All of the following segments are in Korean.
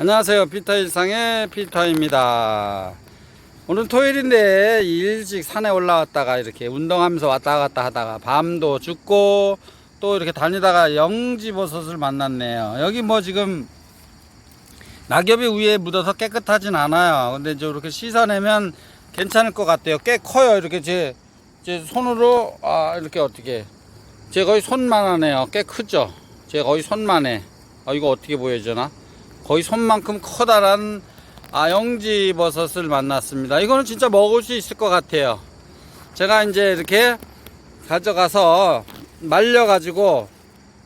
안녕하세요. 피터 일상의 피터입니다. 오늘 토요일인데 일찍 산에 올라왔다가 이렇게 운동하면서 왔다 갔다 하다가 밤도 죽고 또 이렇게 다니다가 영지버섯을 만났네요. 여기 뭐 지금 낙엽이 위에 묻어서 깨끗하진 않아요. 근데 이렇게 씻어내면 괜찮을 것 같아요. 꽤 커요. 이렇게 제, 제 손으로 아 이렇게 어떻게 제 거의 손만 하네요. 꽤 크죠. 제 거의 손만 해. 아 이거 어떻게 보여주나? 거의 손만큼 커다란 아, 영지 버섯을 만났습니다. 이거는 진짜 먹을 수 있을 것 같아요. 제가 이제 이렇게 가져가서 말려가지고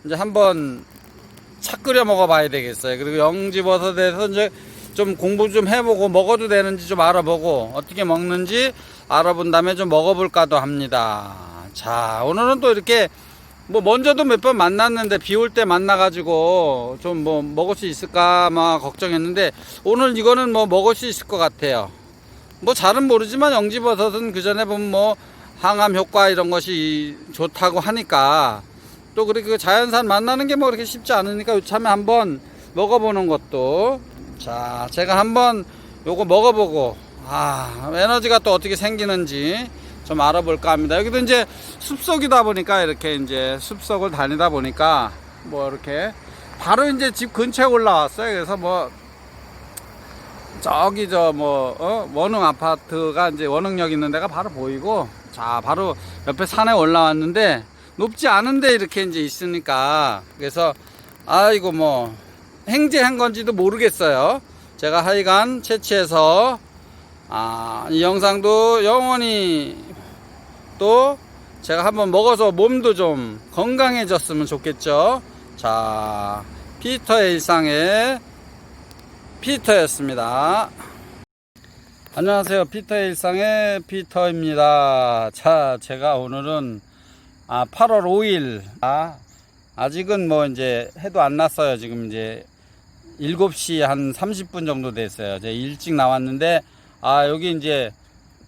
이제 한번 차 끓여 먹어봐야 되겠어요. 그리고 영지 버섯에서 이제 좀 공부 좀 해보고 먹어도 되는지 좀 알아보고 어떻게 먹는지 알아본 다음에 좀 먹어볼까도 합니다. 자, 오늘은 또 이렇게 뭐 먼저도 몇 번 만났는데 비 올 때 만나가지고 좀 뭐 먹을 수 있을까 막 걱정했는데 오늘 이거는 뭐 먹을 수 있을 것 같아요. 뭐 잘은 모르지만 영지버섯은 그 전에 보면 뭐 항암 효과 이런 것이 좋다고 하니까 또 그렇게 그 자연산 만나는 게 뭐 그렇게 쉽지 않으니까 요참에 한번 먹어보는 것도 자 제가 한번 요거 먹어보고 아 에너지가 또 어떻게 생기는지 좀 알아볼까 합니다. 여기도 이제 숲속이다 보니까 이렇게 이제 숲속을 다니다 보니까 뭐 이렇게 바로 이제 집 근처에 올라왔어요. 그래서 뭐 저기 저뭐 어? 원흥 아파트가 이제 원흥역 있는 데가 바로 보이고 자 바로 옆에 산에 올라왔는데 높지 않은데 이렇게 이제 있으니까 그래서 아이고 뭐 행제한 건지도 모르겠어요. 제가 하여간 채취해서 아, 이 영상도 영원히 또 제가 한번 먹어서 몸도 좀 건강해졌으면 좋겠죠. 자, 피터의 일상의 피터였습니다. 안녕하세요. 피터의 일상의 피터입니다. 자, 제가 오늘은 아, 8월 5일. 아, 아직은 뭐 이제 해도 안 났어요. 지금 이제 7시 한 30분 정도 됐어요. 제가 일찍 나왔는데 아, 여기 이제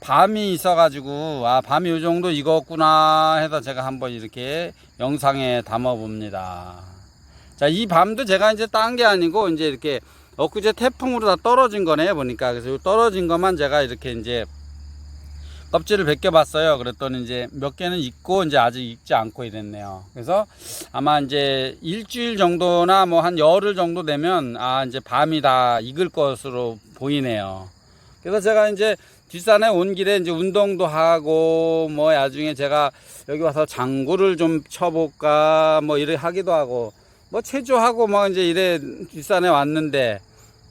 밤이 있어가지고 아, 밤이 요 정도 익었구나 해서 제가 한번 이렇게 영상에 담아 봅니다. 자, 이 밤도 제가 이제 딴 게 아니고 이제 이렇게 엊그제 태풍으로 다 떨어진 거네요. 보니까. 그래서 요 떨어진 것만 제가 이렇게 이제 껍질을 벗겨봤어요. 그랬더니 이제 몇 개는 익고 이제 아직 익지 않고 이랬네요. 그래서 아마 이제 일주일 정도나 뭐 한 열흘 정도 되면 아 이제 밤이 다 익을 것으로 보이네요. 그래서 제가 이제 뒷산에 온 길에 이제 운동도 하고 뭐 나중에 제가 여기 와서 장구를 좀 쳐볼까 뭐 이래 하기도 하고 뭐 체조하고 뭐 이제 이래 뒷산에 왔는데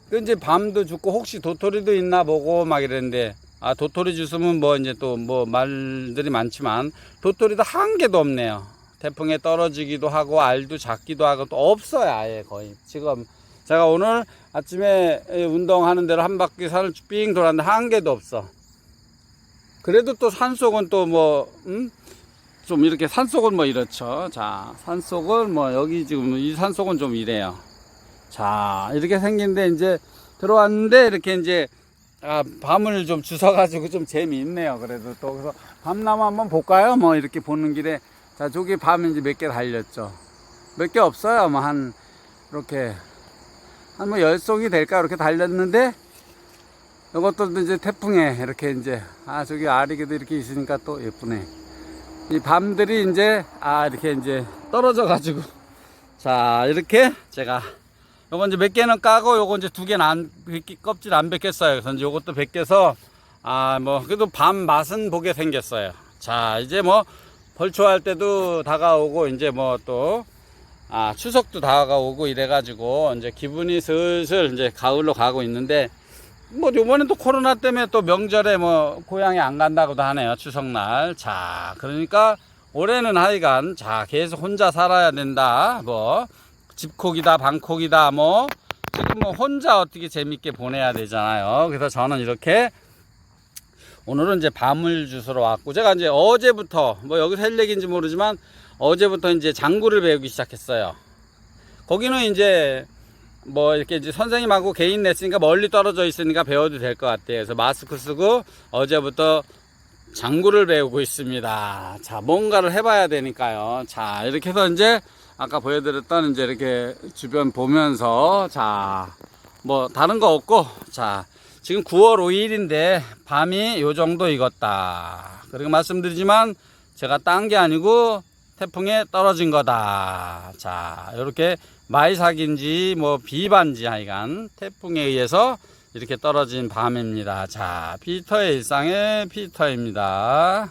그 이제 밤도 죽고 혹시 도토리도 있나 보고 막 이랬는데 아 도토리 주스면 뭐 이제 또 뭐 말들이 많지만 도토리도 한 개도 없네요. 태풍에 떨어지기도 하고 알도 작기도 하고 또 없어요 아예 거의 지금 제가 오늘 아침에 운동하는 대로 한 바퀴 산을 삥 돌았는데 한 개도 없어. 그래도 또 산속은 또 뭐, 음? 좀 이렇게 산속은 뭐 이렇죠. 자, 산속은 뭐 여기 지금 이 산속은 좀 이래요. 자, 이렇게 생긴데 이제 들어왔는데 이렇게 이제 아, 밤을 좀 주워가지고 좀 재미있네요. 그래도 또 그래서 밤나무 한번 볼까요? 뭐 이렇게 보는 길에 자, 저기 밤 이제 몇 개 달렸죠. 몇 개 없어요. 뭐 한 이렇게 한 뭐 열 송이 될까 이렇게 달렸는데 이것도 이제 태풍에 이렇게 이제 아 저기 아리게도 이렇게 있으니까 또 예쁘네. 이 밤들이 이제 아 이렇게 이제 떨어져 가지고 자 이렇게 제가 요거 이제 몇 개는 까고 요거 이제 두 개는 안 껍질 안 벗겼어요. 그래서 이제 요것도 벗겨서 아 뭐 그래도 밤 맛은 보게 생겼어요. 자 이제 뭐 벌초할 때도 다가오고 이제 뭐 또 아, 추석도 다가오고 이래가지고 이제 기분이 슬슬 이제 가을로 가고 있는데 뭐 요번엔 또 코로나 때문에 또 명절에 뭐 고향에 안 간다고도 하네요 추석날. 자 그러니까 올해는 하여간 자 계속 혼자 살아야 된다 뭐. 집콕이다 방콕이다 뭐. 지금 뭐 혼자 어떻게 재밌게 보내야 되잖아요. 그래서 저는 이렇게 오늘은 이제 밤을 주스러 왔고 제가 이제 어제부터 뭐 여기서 할 얘기인지 모르지만 어제부터 이제 장구를 배우기 시작했어요 거기는 이제 뭐 이렇게 이제 선생님하고 개인 레슨이니까 멀리 떨어져 있으니까 배워도 될 것 같아요. 그래서 마스크 쓰고 어제부터 장구를 배우고 있습니다. 자, 뭔가를 해봐야 되니까요. 자, 이렇게 해서 이제 아까 보여드렸던 이제 이렇게 주변 보면서 자, 뭐 다른 거 없고 자 지금 9월 5일인데 밤이 요 정도 익었다. 그리고 말씀드리지만 제가 딴 게 아니고 태풍에 떨어진 거다. 자 이렇게 마이삭인지 뭐 비반지 하여간 태풍에 의해서 이렇게 떨어진 밤입니다. 자 피터의 일상의 피터입니다.